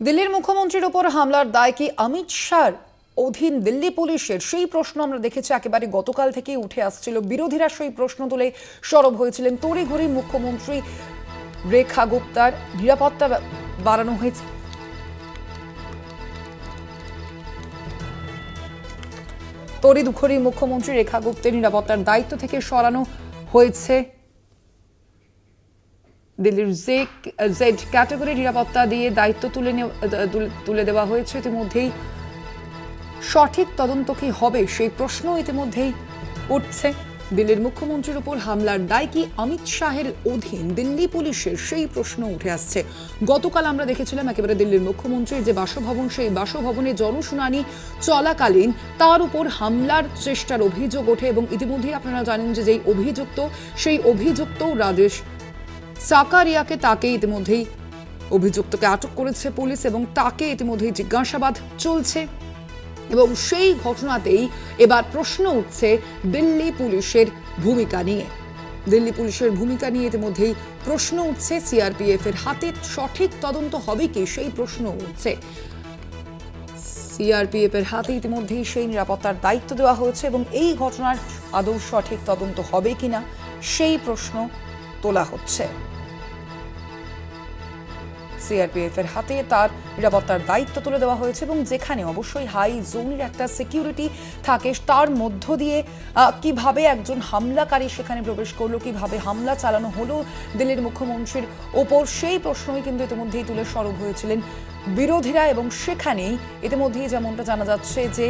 দিল্লির মুখ্যমন্ত্রীর ওপর হামলার দায় কি অমিত শাহর অধীন দিল্লি পুলিশের? সেই প্রশ্ন আমরা দেখেছি একেবারে গতকাল থেকেই উঠে আসছিল। বিরোধীরা সেই প্রশ্ন তুলে সরব হয়েছিলেন। তড়িঘড়ি মুখ্যমন্ত্রী রেখা গুপ্তার নিরাপত্তা বাড়ানো হয়েছে। তড়িঘড়ি মুখ্যমন্ত্রী রেখা গুপ্তের নিরাপত্তার দায়িত্ব থেকে সরানো হয়েছে। দিল্লির জে জেড ক্যাটাগরি নিরাপত্তা দিয়ে দায়িত্ব তুলে তুলে দেওয়া হয়েছে ইতিমধ্যেই। সঠিক তদন্ত কি হবে সেই প্রশ্ন ইতিমধ্যেই উঠছে। দিল্লির মুখ্যমন্ত্রীর উপর হামলার দায় কি অমিত শাহের অধীন? দিল্লি পুলিশের সেই প্রশ্ন উঠে আসছে। গতকাল আমরা দেখেছিলাম একেবারে দিল্লির মুখ্যমন্ত্রীর যে বাসভবন, সেই বাসভবনে জনশুনানি চলাকালীন তার উপর হামলার চেষ্টার অভিযোগ ওঠে এবং ইতিমধ্যেই আপনারা জানেন যে যেই অভিযুক্ত, সেই অভিযুক্ত রাজেশ সাকারিয়াকে তাকে ইতিমধ্যেই অভিযুক্তকে আটক করেছে পুলিশ এবং তাকে ইতিমধ্যেই জিজ্ঞাসাবাদ চলছে। এবং সেই ঘটনাতেই এবার প্রশ্ন উঠছে দিল্লি পুলিশের ভূমিকা নিয়ে। দিল্লি পুলিশের ভূমিকা নিয়ে ইতিমধ্যেই প্রশ্ন উঠছে সিআরপিএফ এর হাতে সঠিক তদন্ত হবে কি সেই প্রশ্ন উঠছে। সিআরপিএফ এর হাতে ইতিমধ্যেই সেই নিরাপত্তার দায়িত্ব দেওয়া হয়েছে এবং এই ঘটনার আদৌ সঠিক তদন্ত হবে কিনা সেই প্রশ্ন তোলা হচ্ছে। সিআরপিএফ এর হাতে তার নিরাপত্তার দায়িত্ব তুলে দেওয়া হয়েছে এবং যেখানে অবশ্যই হাই জোনের একটা সিকিউরিটি থাকে, তার মধ্য দিয়ে কীভাবে একজন হামলাকারী সেখানে প্রবেশ করল, কীভাবে হামলা চালানো হলো দিল্লির মুখ্যমন্ত্রীর ওপর, সেই প্রশ্নই কিন্তু ইতিমধ্যেই তুলে সরব হয়েছিলেন বিরোধীরা এবং সেখানেই ইতিমধ্যেই যেমনটা জানা যাচ্ছে যে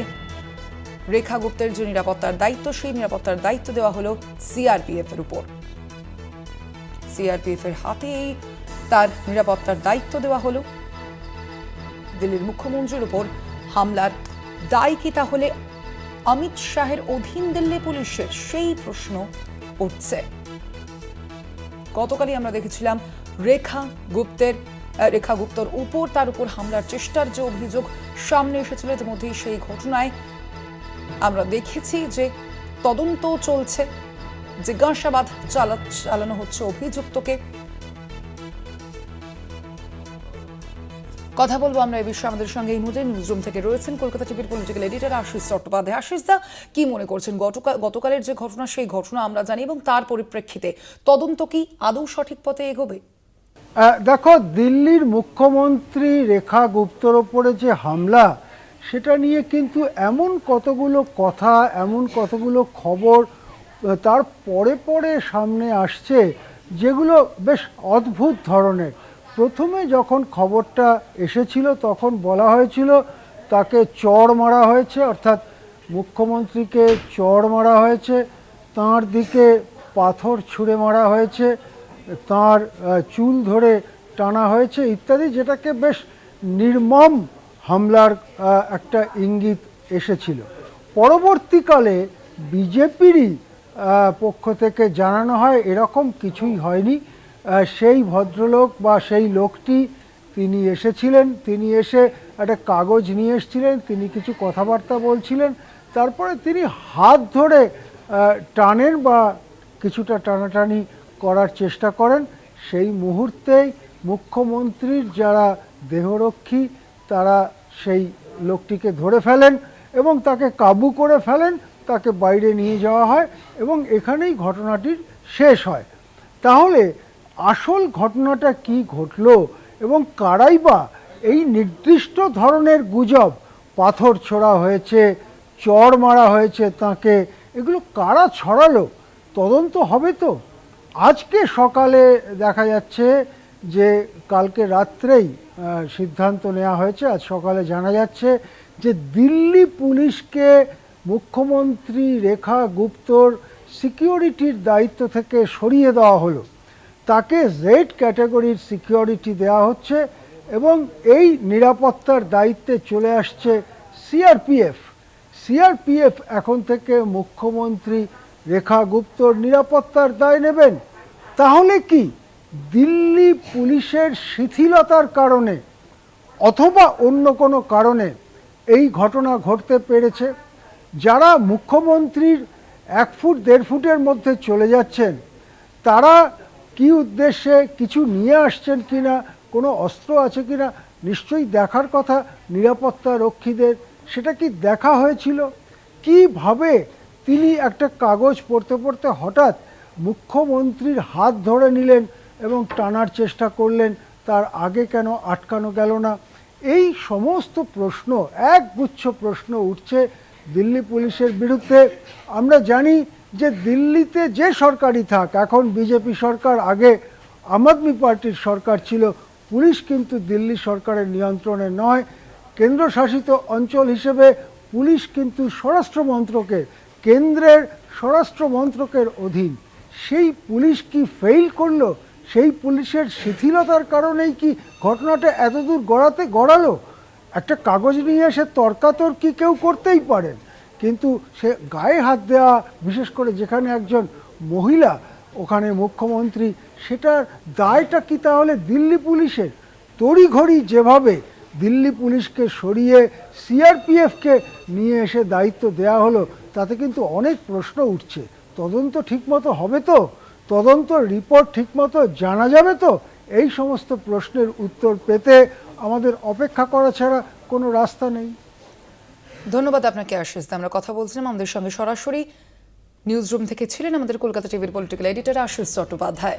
রেখা গুপ্তের যে নিরাপত্তার দায়িত্ব, সেই নিরাপত্তার দায়িত্ব দেওয়া হলো সিআরপিএফ এর উপর। সিআরপিএফ এর হাতেই তার নিরাপত্তার দায়িত্ব দেওয়া হলো। দিল্লির মুখ্যমন্ত্রীর উপর হামলার দায় কি তাহলে? অমিত শাহের অধীন দিল্লি পুলিশের সেই প্রশ্ন উঠছে। গতকালই আমরা দেখেছিলাম রেখা গুপ্তের রেখা গুপ্তর উপর তার উপর হামলার চেষ্টার যে অভিযোগ সামনে এসেছিল, ইতিমধ্যেই সেই ঘটনায় আমরা দেখেছি যে তদন্ত চলছে। জিজ্ঞাসাবাদ চালা, চালানো হচ্ছে অভিযুক্তকে। কথা বলব আমরা এই বিষয়ে আমাদের সঙ্গে এই মুহূর্তে নিউজরুম থেকে রয়েছেন কলকাতা টিভির পলিটিক্যাল এডিটর আশিস চট্টোপাধ্যায়। আশিস দা, কি মনে করছেন? গতকাল গতকালের যে ঘটনা, সেই ঘটনা আমরা জানি এবং তার পরিপ্রেক্ষিতে তদন্ত কি আদৌ সঠিক পথে এগোবে? দেখো, দিল্লির মুখ্যমন্ত্রী রেখা গুপ্তর ওপরে যে হামলা, সেটা নিয়ে কিন্তু এমন কতগুলো কথা, এমন কতগুলো খবর তার পরে পরে সামনে আসছে, যেগুলো বেশ অদ্ভুত ধরনের। প্রথমে যখন খবরটা এসেছিল, তখন বলা হয়েছিল তাকে চড় মারা হয়েছে, অর্থাৎ মুখ্যমন্ত্রীকে চড় মারা হয়েছে, তার দিকে পাথর ছুঁড়ে মারা হয়েছে, তার চুল ধরে টানা হয়েছে ইত্যাদি, যেটাকে বেশ নির্মম হামলার একটা ইঙ্গিত এসেছিল। পরবর্তীকালে বিজেপিরই পক্ষ থেকে জানানো হয়, এরকম কিছুই হয়নি। সেই ভদ্রলোক বা সেই লোকটি তিনি এসেছিলেন, তিনি এসে একটা কাগজ নিয়ে এসেছিলেন, তিনি কিছু কথাবার্তা বলছিলেন, তারপরে তিনি হাত ধরে টানেন বা কিছুটা টানাটানি করার চেষ্টা করেন। সেই মুহূর্তেই মুখ্যমন্ত্রীর যারা দেহরক্ষী, তারা সেই লোকটিকে ধরে ফেলেন এবং তাকে কাবু করে ফেলেন, তাকে বাইরে নিয়ে যাওয়া হয় এবং এখানেই ঘটনাটির শেষ হয়। তাহলে আসল ঘটনাটা কি ঘটলো এবং কারাই বা এই নির্দিষ্ট ধরনের গুজব? পাথর ছোড়া হয়েছে, চর মারা হয়েছে তাকে, এগুলো কারা ছড়ালো? তদন্ত হবে তো। আজকে সকালে দেখা যাচ্ছে যে কালকে রাত্রেই সিদ্ধান্ত নেওয়া হয়েছে, আজ সকালে জানা যাচ্ছে যে দিল্লি পুলিশকে মুখ্যমন্ত্রী রেখা গুপ্তর সিকিউরিটির দায়িত্ব থেকে সরিয়ে দেওয়া হলো। তাকে জেড ক্যাটাগরির সিকিউরিটি দেওয়া হচ্ছে এবং এই নিরাপত্তার দায়িত্বে চলে আসছে সিআরপিএফ সিআরপিএফ এখন থেকে মুখ্যমন্ত্রী রেখা গুপ্তর নিরাপত্তার দায় নেবেন। তাহলে কি দিল্লি পুলিশের শিথিলতার কারণে অথবা অন্য কোনো কারণে এই ঘটনা ঘটতে পেরেছে? যারা মুখ্যমন্ত্রীর এক ফুট দেড় ফুটের মধ্যে চলে যাচ্ছেন, তারা কি উদ্দেশ্যে কিছু নিয়ে আসছেন কি না কোনো অস্ত্র আছে কিনা, নিশ্চয়ই দেখার কথা নিরাপত্তা রক্ষীদের, সেটা কি দেখা হয়েছিল? কীভাবে তিনি একটা কাগজ পড়তে পড়তে হঠাৎ মুখ্যমন্ত্রীর হাত ধরে নিলেন এবং টানার চেষ্টা করলেন, তার আগে কেন আটকানো গেল না? এই সমস্ত প্রশ্ন, একগুচ্ছ প্রশ্ন উঠছে দিল্লি পুলিশের বিরুদ্ধে। আমরা জানি যে দিল্লিতে যে সরকারই থাক, এখন বিজেপি সরকার, আগে আম আদমি পার্টির সরকার ছিল, পুলিশ কিন্তু দিল্লি সরকারের নিয়ন্ত্রণে নয়। কেন্দ্রশাসিত অঞ্চল হিসেবে পুলিশ কিন্তু স্বরাষ্ট্র মন্ত্রকের কেন্দ্রের স্বরাষ্ট্র মন্ত্রকের অধীন। সেই পুলিশ কি ফেইল করল? সেই পুলিশের শিথিলতার কারণেই কি ঘটনাটা এতদূর গড়াতে গড়ালো? একটা কাগজ নিয়ে এসে তর্কাতর্কি কেউ করতেই পারেন। কিন্তু সে গায়ে হাত দেওয়া বিশেষ করে যেখানে একজন মহিলা, ওখানে মুখ্যমন্ত্রী, সেটার দায়টা কি তাহলে দিল্লি পুলিশের? তড়িঘড়ি যেভাবে দিল্লি পুলিশকে সরিয়ে সিআরপিএফকে নিয়ে এসে দায়িত্ব দেওয়া হলো, তাতে কিন্তু অনেক প্রশ্ন উঠছে। তদন্ত ঠিকমতো হবে তো? তদন্ত রিপোর্ট ঠিকমতো জানা যাবে তো? এই সমস্ত প্রশ্নের উত্তর পেতে আমাদের অপেক্ষা করা ছাড়া কোনো রাস্তা নেই। ধন্যবাদ আপনাকে, আশিস। আমরা কথা বলছিলাম আমাদের সঙ্গে সরাসরি নিউজ রুম থেকে ছিলেন আমাদের কলকাতা টিভির পলিটিক্যাল এডিটর আশিস চট্টোপাধ্যায়